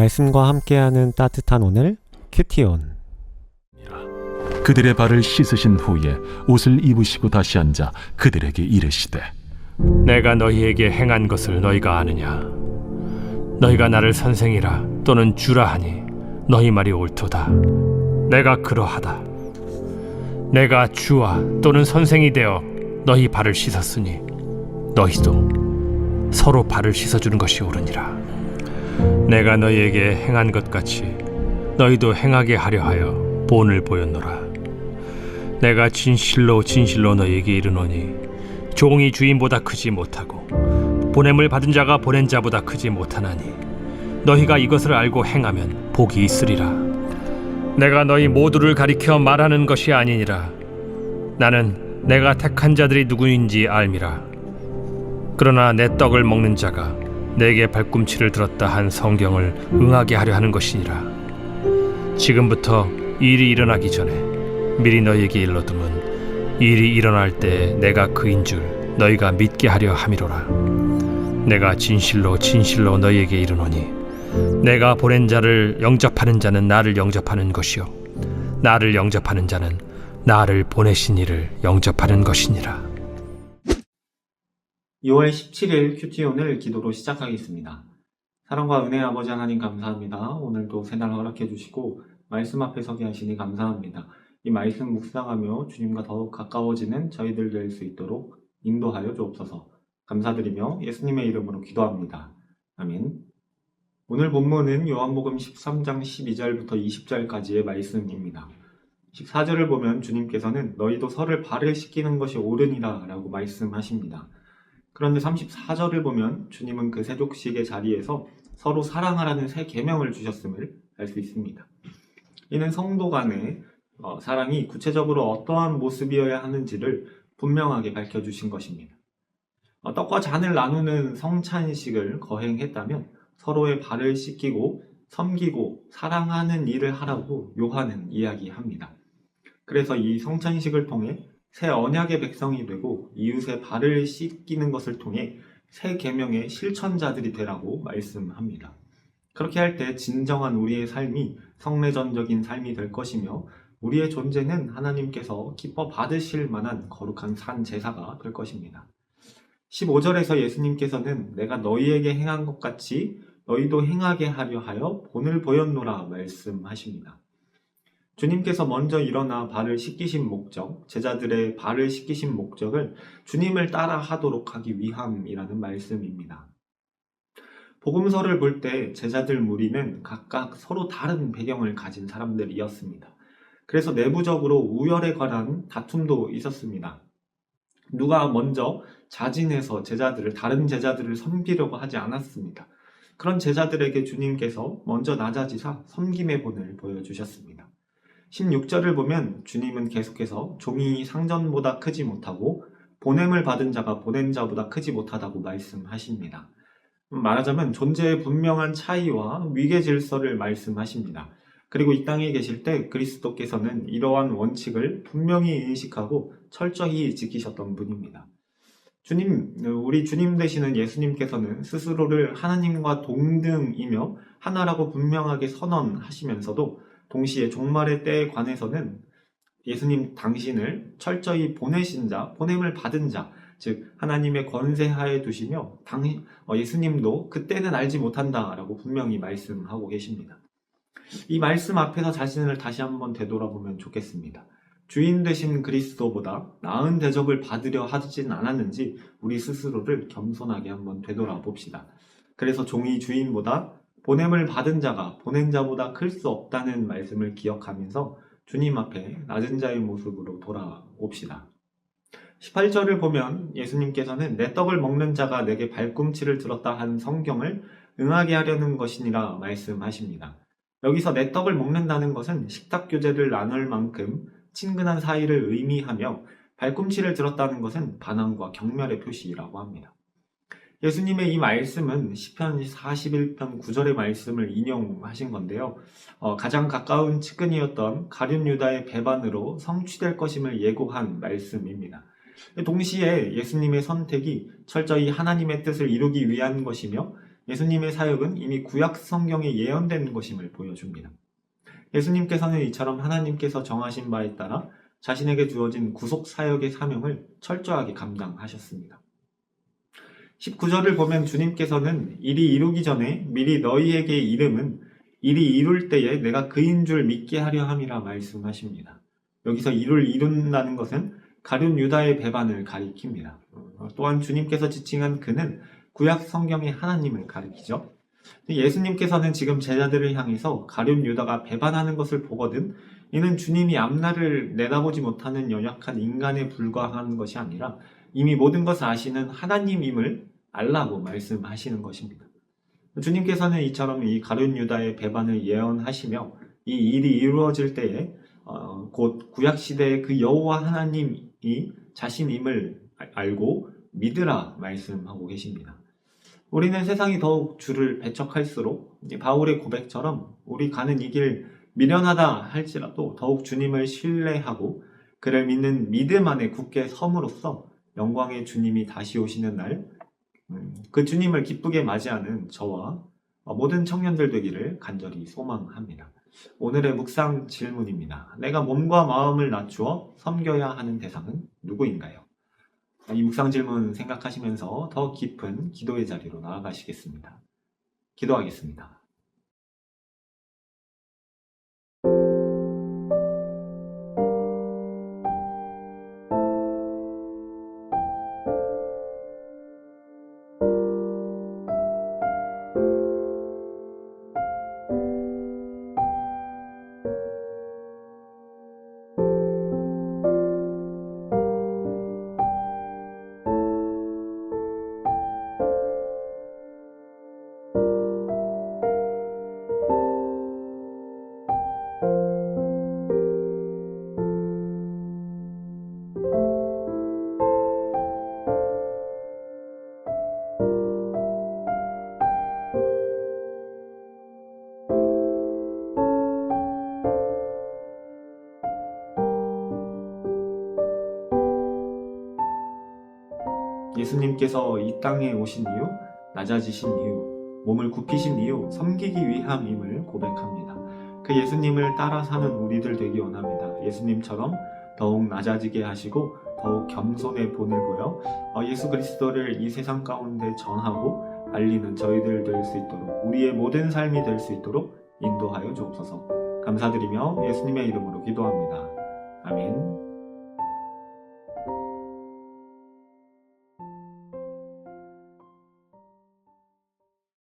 말씀과 함께하는 따뜻한 오늘 큐티온 그들의 발을 씻으신 후에 옷을 입으시고 다시 앉아 그들에게 이르시되 내가 너희에게 행한 것을 너희가 아느냐? 너희가 나를 선생이라 또는 주라 하니 너희 말이 옳도다. 내가 그러하다. 내가 주와 또는 선생이 되어 너희 발을 씻었으니 너희도 서로 발을 씻어주는 것이 옳으니라. 내가 너희에게 행한 것 같이 너희도 행하게 하려 하여 본을 보였노라. 내가 진실로 진실로 너희에게 이르노니 종이 주인보다 크지 못하고 보냄을 받은 자가 보낸 자보다 크지 못하나니 너희가 이것을 알고 행하면 복이 있으리라. 내가 너희 모두를 가리켜 말하는 것이 아니니라. 나는 내가 택한 자들이 누구인지 알미라. 그러나 내 떡을 먹는 자가 내게 발꿈치를 들었다 한 성경을 응하게 하려 하는 것이니라 지금부터 일이 일어나기 전에 미리 너희에게 일러두면 일이 일어날 때 내가 그인 줄 너희가 믿게 하려 함이로라. 내가 진실로 진실로 너희에게 이르노니 내가 보낸 자를 영접하는 자는 나를 영접하는 것이요 나를 영접하는 자는 나를 보내신 이를 영접하는 것이니라. 2월 17일 큐티온을 기도로 시작하겠습니다. 사랑과 은혜 아버지 하나님 감사합니다. 오늘도 새날 허락해 주시고 말씀 앞에 서게 하시니 감사합니다. 이 말씀 묵상하며 주님과 더욱 가까워지는 저희들 될 수 있도록 인도하여 주옵소서. 감사드리며 예수님의 이름으로 기도합니다. 아멘. 오늘 본문은 요한복음 13장 12절부터 20절까지의 말씀입니다. 14절을 보면 주님께서는 너희도 서를 발을 씻기는 것이 옳으니라 라고 말씀하십니다. 그런데 34절을 보면 주님은 그 세족식의 자리에서 서로 사랑하라는 새 계명을 주셨음을 알 수 있습니다. 이는 성도 간의 어, 사랑이 구체적으로 어떠한 모습이어야 하는지를 분명하게 밝혀주신 것입니다. 어, 떡과 잔을 나누는 성찬식을 거행했다면 서로의 발을 씻기고 섬기고 사랑하는 일을 하라고 요한은 이야기합니다. 그래서 이 성찬식을 통해 새 언약의 백성이 되고 이웃의 발을 씻기는 것을 통해 새 계명의 실천자들이 되라고 말씀합니다. 그렇게 할 때 진정한 우리의 삶이 성례전적인 삶이 될 것이며 우리의 존재는 하나님께서 기뻐 받으실 만한 거룩한 산 제사가 될 것입니다. 15절에서 예수님께서는 내가 너희에게 행한 것 같이 너희도 행하게 하려 하여 본을 보였노라 말씀하십니다. 주님께서 먼저 일어나 발을 씻기신 목적, 제자들의 발을 씻기신 목적을 주님을 따라 하도록 하기 위함이라는 말씀입니다. 복음서를 볼 때 제자들 무리는 각각 서로 다른 배경을 가진 사람들이었습니다. 그래서 내부적으로 우열에 관한 다툼도 있었습니다. 누가 먼저 자진해서 제자들을 다른 제자들을 섬기려고 하지 않았습니다. 그런 제자들에게 주님께서 먼저 낮아지사 섬김의 본을 보여주셨습니다. 16절을 보면 주님은 계속해서 종이 상전보다 크지 못하고 보냄을 받은 자가 보낸 자보다 크지 못하다고 말씀하십니다. 말하자면 존재의 분명한 차이와 위계 질서를 말씀하십니다. 그리고 이 땅에 계실 때 그리스도께서는 이러한 원칙을 분명히 인식하고 철저히 지키셨던 분입니다. 주님, 우리 주님 되시는 예수님께서는 스스로를 하나님과 동등이며 하나라고 분명하게 선언하시면서도 동시에 종말의 때에 관해서는 예수님 당신을 철저히 보내신 자, 보냄을 받은 자, 즉 하나님의 권세하에 두시며 당, 어, 예수님도 그때는 알지 못한다라고 분명히 말씀하고 계십니다. 이 말씀 앞에서 자신을 다시 한번 되돌아보면 좋겠습니다. 주인 되신 그리스도보다 나은 대접을 받으려 하진 않았는지 우리 스스로를 겸손하게 한번 되돌아봅시다. 그래서 종이 주인보다 보냄을 받은 자가 보낸 자보다 클 수 없다는 말씀을 기억하면서 주님 앞에 낮은 자의 모습으로 돌아옵시다. 18절을 보면 예수님께서는 내 떡을 먹는 자가 내게 발꿈치를 들었다 한 성경을 응하게 하려는 것이니라 말씀하십니다. 여기서 내 떡을 먹는다는 것은 식탁 교제를 나눌 만큼 친근한 사이를 의미하며 발꿈치를 들었다는 것은 반항과 경멸의 표시라고 합니다. 예수님의 이 말씀은 시편 41편 9절의 말씀을 인용하신 건데요. 어, 가장 가까운 측근이었던 가룟 유다의 배반으로 성취될 것임을 예고한 말씀입니다. 동시에 예수님의 선택이 철저히 하나님의 뜻을 이루기 위한 것이며 예수님의 사역은 이미 구약 성경에 예언된 것임을 보여줍니다. 예수님께서는 이처럼 하나님께서 정하신 바에 따라 자신에게 주어진 구속 사역의 사명을 철저하게 감당하셨습니다. 19절을 보면 주님께서는 일이 이루기 전에 미리 너희에게 이름은 일이 이룰 때에 내가 그인 줄 믿게 하려 함이라 말씀하십니다. 여기서 일을 이룬다는 것은 가룟 유다의 배반을 가리킵니다. 어, 또한 주님께서 지칭한 그는 구약 성경의 하나님을 가리키죠. 예수님께서는 지금 제자들을 향해서 가룟 유다가 배반하는 것을 보거든 이는 주님이 앞날을 내다보지 못하는 연약한 인간에 불과한 것이 아니라 이미 모든 것을 아시는 하나님임을 알라고 말씀하시는 것입니다. 주님께서는 이처럼 이 가룟 유다의 배반을 예언하시며 이 일이 이루어질 때에 어, 곧 구약 시대의 그 여호와 하나님이 자신임을 알- 알고 믿으라 말씀하고 계십니다. 우리는 세상이 더욱 주를 배척할수록 이 바울의 고백처럼 우리 가는 이 길 미련하다 할지라도 더욱 주님을 신뢰하고 그를 믿는 믿음 안에 굳게 섬으로써 영광의 주님이 다시 오시는 날, 음, 그 주님을 기쁘게 맞이하는 저와 어, 모든 청년들 되기를 간절히 소망합니다. 오늘의 묵상 질문입니다. 내가 몸과 마음을 낮추어 섬겨야 하는 대상은 누구인가요? 이 묵상 질문 생각하시면서 더 깊은 기도의 자리로 나아가시겠습니다. 기도하겠습니다. 예수님께서 이 땅에 오신 이유, 낮아지신 이유, 몸을 굽히신 이유, 섬기기 위함임을 고백합니다. 그 예수님을 따라 사는 우리들 되기 원합니다. 예수님처럼 더욱 낮아지게 하시고 더욱 겸손의 본을 보여 어, 예수 그리스도를 이 세상 가운데 전하고 알리는 저희들 될 수 있도록 우리의 모든 삶이 될 수 있도록 인도하여 주옵소서. 감사드리며 예수님의 이름으로 기도합니다. 아멘.